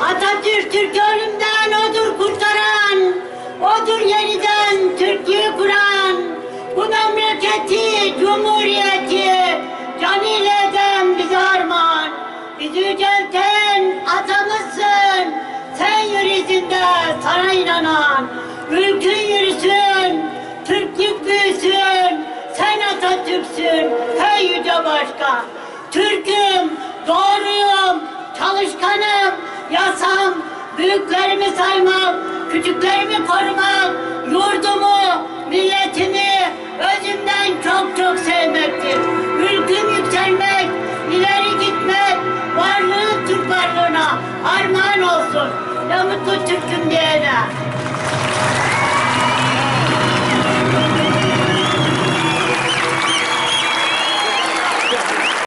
Atatürk Türk ölümden odur kurtaran, odur yeniden Türkiye kuran, bu memleketi, cumhuriyeti canıyla Atatürk'sün, hey yüce başkan. Türk'üm, doğruyum, çalışkanım, yasam, büyüklerimi saymak, küçüklerimi korumak, yurdumu, milletimi özümden çok çok sevmektir. Ülküm yükselmek, ileri gitmek, varlığın Türk varlığına armağan olsun. Ne mutlu Türk'üm diyene.